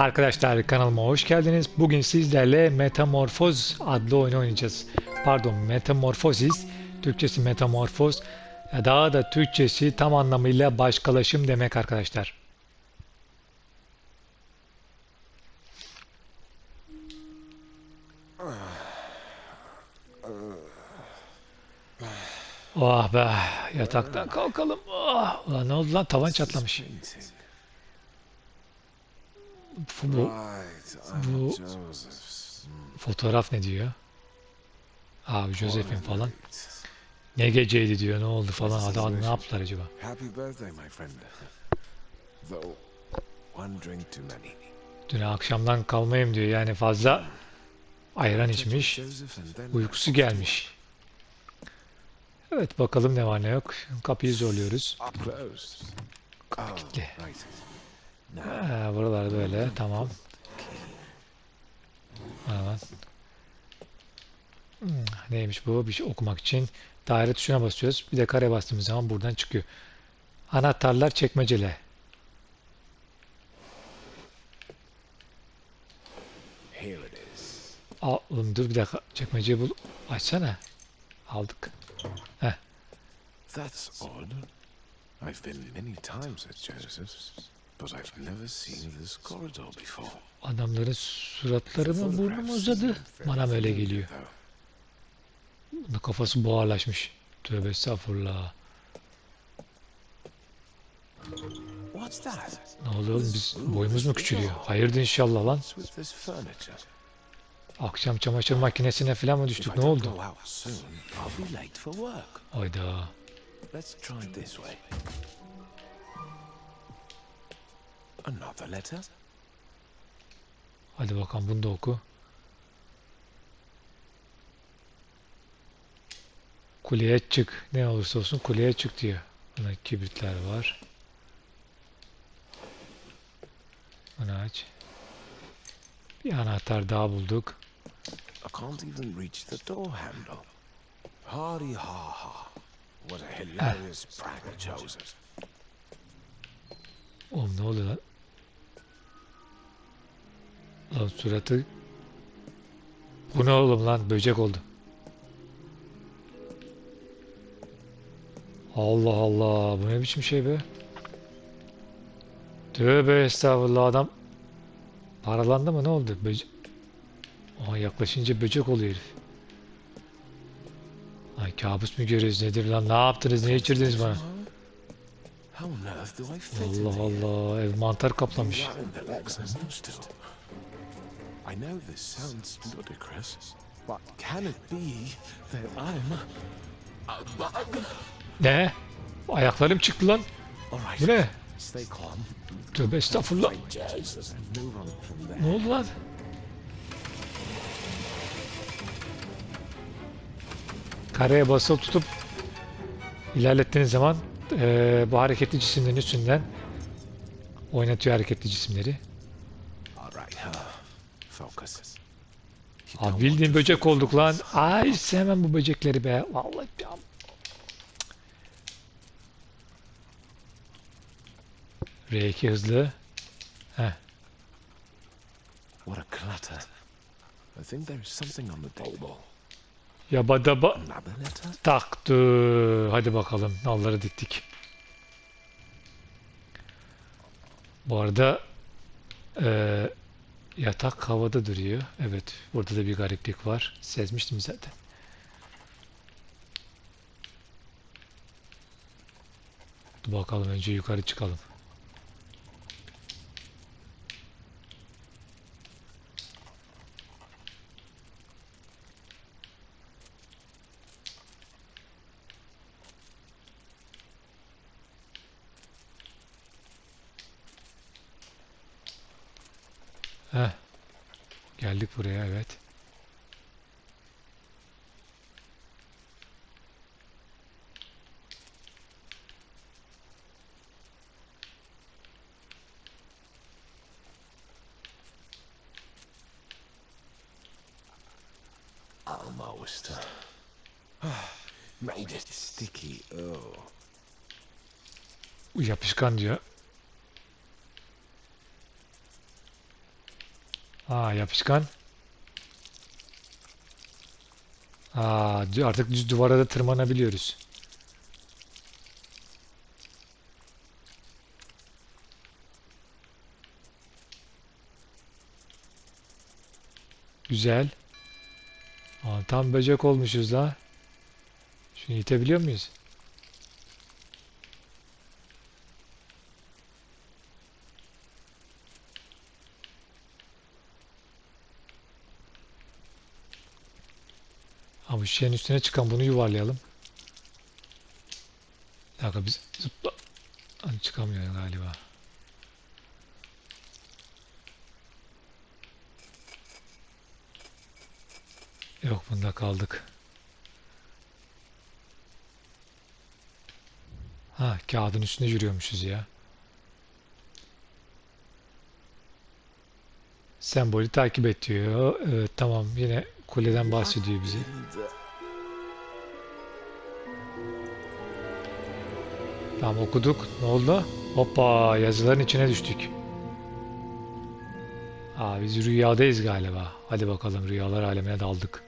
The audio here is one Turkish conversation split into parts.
Arkadaşlar kanalıma hoş geldiniz. Bugün sizlerle Metamorfoz adlı oyunu oynayacağız. Pardon Metamorfosis, Türkçesi Metamorfoz. Daha da Türkçesi tam anlamıyla başkalaşım demek arkadaşlar. Oh be yataktan kalkalım. Oh, ulan ne oldu lan tavan çatlamış. Bu, bu- Joseph's. fotoğraf ne diyor? Abi Joseph'in falan. Ne geceydi diyor ne oldu falan. Adam ne yaptılar acaba? Dün akşamdan kalmayayım diyor. Yani fazla ayran içmiş. Uykusu gelmiş. Evet bakalım ne var ne yok. Kapıyı zorluyoruz. close. Oh, kilitli. Ha, buralar böyle tamam. Hemen. Hmm, neymiş bu? Bir şey okumak için daire tuşuna basıyoruz. Bir de kare bastığımız zaman buradan çıkıyor. Anahtarlar çekmecele. here it is. Al, oğlum dur bir dakika. Çekmeceyi bul. Açsana. Aldık. That's odd. I've been many times at Joseph's, but I've never seen this corridor before. Adamların suratları mı burnu mu uzadı? Bana mı öyle geliyor? Kafası buharlaşmış. Tövbe estağfurullah. What's that? Ne oluyor oğlum biz boyumuz mu küçülüyor? Hayırdır inşallah lan. Akşam çamaşır makinesine falan mı düştük? Ne oldu? go Another letter? Hadi bakalım bunu da oku. Kuleye çık. Ne olursa olsun kuleye çık diyor. Buna kibritler var. Bunu aç. Bir anahtar daha bulduk. I can't even reach the door handle. Hardy ha ha. What a hilarious prank, Joseph. Oğlum ne oluyor lan? Lan suratı... Bu ne oğlum lan? Böcek oldu. Allah Allah. Bu ne biçim şey be? Tövbe estağfurullah adam. Paralandı mı ne oldu? Böcek... Aha yaklaşınca böcek oluyor herif. Ay kabus mu görüyoruz nedir lan? Ne yaptınız? Ne içirdiniz bana? Allah? Allah. Ev mantar kaplamış. I know this sounds ludicrous, but can it be that I'm? Ne? Ayaklarım çıktı lan. All right, Bu ne? stay calm. Tövbe estağfurullah. Fight Jesus and move on from there. Ne oldu lan? Kareye basılı tutup ilerlettiğiniz zaman eee, bu hareketli cisimlerin üstünden oynatıyor hareketli cisimleri. All right, uh, focus. You Abi bildiğin böcek olduk lan. Ay sevmem bu böcekleri be. Vallahi ya. R2 hızlı. What a clutter. I think there's something on the table. Yabadaba taktı. Hadi bakalım. Nalları diktik. Bu arada eee, yatak havada duruyor. Evet. Burada da bir gariplik var. Sezmiştim zaten. Bakalım önce yukarı çıkalım. Geldik buraya evet. Almost. Made it sticky. Oh. Yapışkan diyor. Ha yapışkan. Aa, artık düz duvara da tırmanabiliyoruz. Güzel. Aa, tam böcek olmuşuz la. Şunu itebiliyor muyuz? Ha bu şeyin üstüne çıkan bunu yuvarlayalım. Bir biz zıpla. Hani çıkamıyor galiba. Yok bunda kaldık. Ha kağıdın üstünde yürüyormuşuz ya. Sembolü takip et. Evet tamam yine kuleden bahsediyor bize. Tamam okuduk. Ne oldu? Hoppa yazıların içine düştük. Aa biz rüyadayız galiba. Hadi bakalım rüyalar alemine daldık.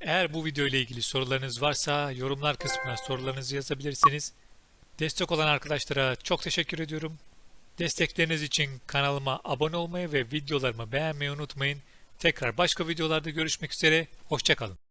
Eğer bu video ile ilgili sorularınız varsa yorumlar kısmına sorularınızı yazabilirsiniz. Destek olan arkadaşlara çok teşekkür ediyorum. Destekleriniz için kanalıma abone olmayı ve videolarımı beğenmeyi unutmayın. Tekrar başka videolarda görüşmek üzere. Hoşçakalın.